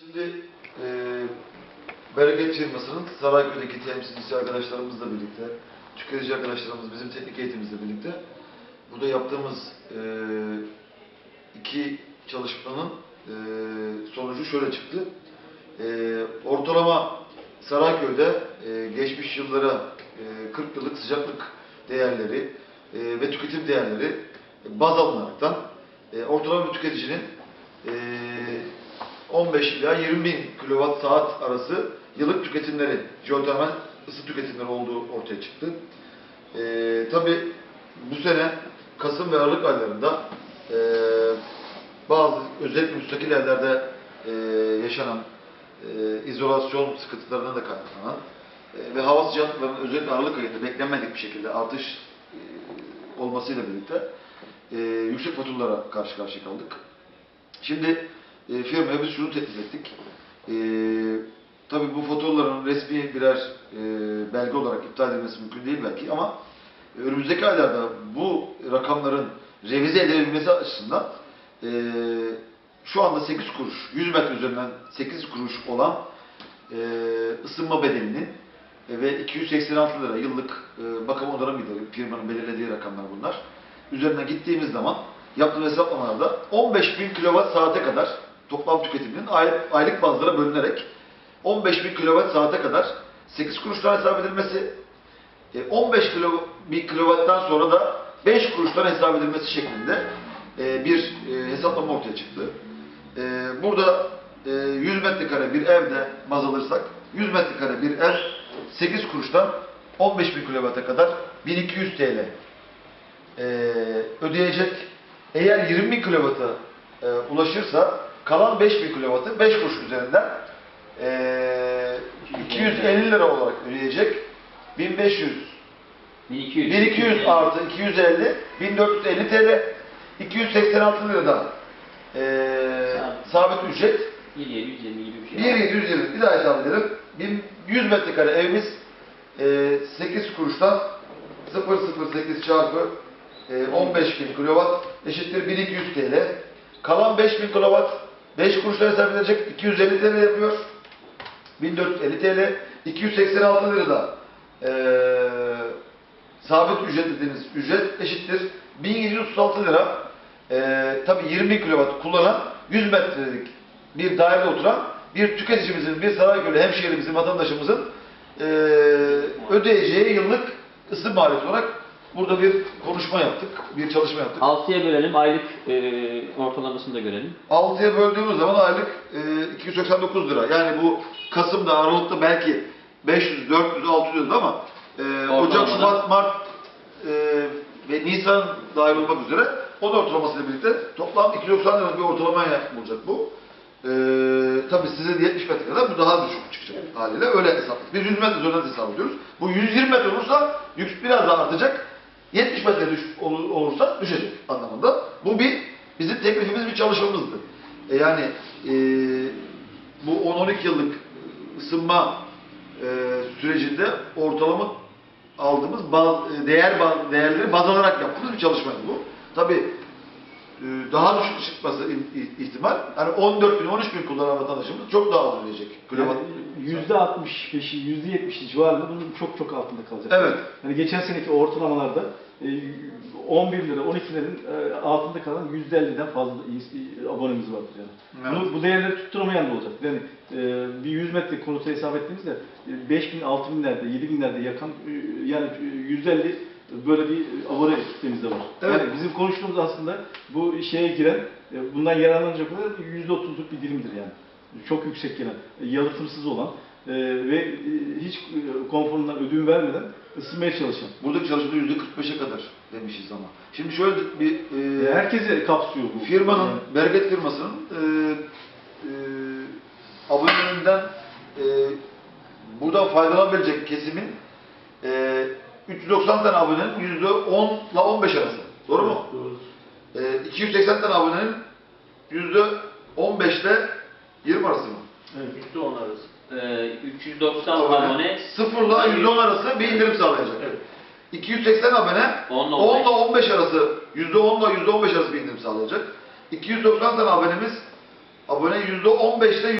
Şimdi e, Bereket firmasının Sarayköy'deki temsilcisi arkadaşlarımızla birlikte, tüketici arkadaşlarımız bizim teknik eğitimimizle birlikte burada yaptığımız e, iki çalışmanın e, sonucu şöyle çıktı. E, ortalama Sarayköy'de e, geçmiş yıllara e, 40 yıllık sıcaklık değerleri e, ve tüketim değerleri baz alınaraktan e, ortalama bir tüketicinin e, 15 ila 20 bin kilowatt saat arası yıllık tüketimleri, jeotermal ısı tüketimleri olduğu ortaya çıktı. Ee, Tabi bu sene Kasım ve Aralık aylarında e, bazı özellikle müstakil yerlerde e, yaşanan e, izolasyon sıkıntılarına da kaynaklanan e, ve hava sıcaklıklarının özellikle Aralık ayında beklenmedik bir şekilde artış e, olmasıyla birlikte e, yüksek faturalara karşı karşıya kaldık. Şimdi e, firmaya biz şunu teklif ettik. E, tabii bu faturaların resmi birer e, belge olarak iptal edilmesi mümkün değil belki ama önümüzdeki aylarda bu rakamların revize edilebilmesi açısından e, şu anda 8 kuruş, 100 metre üzerinden 8 kuruş olan e, ısınma bedelinin e, ve 286 lira yıllık e, bakım onarım gideri, firmanın belirlediği rakamlar bunlar. Üzerine gittiğimiz zaman yaptığımız hesaplamalarda 15 bin kilowatt saate kadar toplam tüketiminin ay- aylık bazlara bölünerek 15 bin kilowatt saate kadar 8 kuruştan hesap edilmesi, e, 15 kilo, bin kilowatttan sonra da 5 kuruştan hesap edilmesi şeklinde e, bir e, hesaplama ortaya çıktı. E, Burada e, 100 metrekare bir evde baz alırsak 100 metrekare bir ev 8 kuruştan 15 bin kilowatta kadar 1200 TL e, ödeyecek. Eğer 20 bin kilowatta e, ulaşırsa kalan 5 bin kilowattı 5 kuruş üzerinden e, 250 lira olarak ödeyecek. 1500 1200. 1200 artı 250 1450 TL 286 lirada e, sabit ücret 1720 gibi bir şey. 1720 bir daha hesap edelim. 100 metrekare evimiz e, 8 kuruştan 008 çarpı e, 15 bin kilowatt eşittir 1200 TL. Kalan 5000 kilowatt 5 kuruştan hesap edilecek 250 TL yapıyor. 1450 TL. 286 lirada e, sabit ücret dediğimiz ücret eşittir 1736 lira. E, tabii 20 bin kilowatt kullanan 100 metrelik bir dairede oturan bir tüketicimizin, bir Sarayköy'lü hemşehrimizin, vatandaşımızın e, ödeyeceği yıllık ısı maliyeti olarak burada bir konuşma yaptık, bir çalışma yaptık. 6'ya bölelim aylık e, ortalamasını da görelim. 6'ya böldüğümüz zaman aylık e, 289 lira. Yani bu Kasım'da, Aralık'ta belki 500, 400, 600 ama e, Ocak. Şubat, Mart e, ve Nisan dahil olmak üzere o da ortalamasıyla birlikte toplam 290 lira bir ortalamaya olacak bu. E, tabii sizin 70 metre kadar bu daha düşük çıkacak haliyle öyle hesap. Biz 100 metre üzerinden hesap ediyoruz. Bu 120 metre olursa yük biraz daha artacak. 70 metre düş, olur- olursa düşecek anlamında. Bu bir bizim teklifimiz bir çalışmamızdı. E yani e, bu 10-12 yıllık ısınma e, sürecinde ortalama aldığımız baz, e, değer değerleri baz alarak yaptığımız bir çalışmaydı bu. Tabi daha düşük çıkması ihtimal. Yani 14 bin, 13 bin kullanan vatandaşımız çok daha az ödeyecek. Kilowatt. Yüzde 65'i, yüzde 70'i civarında bunun çok çok altında kalacak. Evet. Yani geçen seneki ortalamalarda e, 11 lira, 12 liranın e, altında kalan yüzde 50'den fazla e, abonemiz vardır yani. Evet. Bunu, bu değerleri tutturamayan da olacak. Yani e, bir 100 metre konutu hesap ettiğimizde e, 5 bin, 6 binlerde, 7 binlerde yakan e, yani e, yüzde 50 böyle bir abone kitlemiz de var. Evet. Yani bizim konuştuğumuz aslında bu şeye giren, e, bundan yararlanacak olan yüzde 30'luk bir dilimdir yani. Çok yüksek gelen, e, yalıtımsız olan e, ve hiç konforundan ödün vermeden ısınmaya çalışan. Buradaki çalışmada %45'e kadar demişiz ama. Şimdi şöyle bir e, herkese kapsıyor bu. firmanın, Yani, Bereket firmasının e, e, abonelerinden e, buradan faydalanabilecek kesimin e, 390 tane abonenin %10 ile 15 arası. Doğru mu? Doğru. E, 280 tane abonenin %15 ile 20 arası mı? Evet. %10 arası. E, 390 abone 0 ile %10 arası bir indirim sağlayacak. 280 abone 10 ile 10 15. ile 15 arası %10 ile %15 arası bir indirim sağlayacak. 290 tane abonemiz abone %15 ile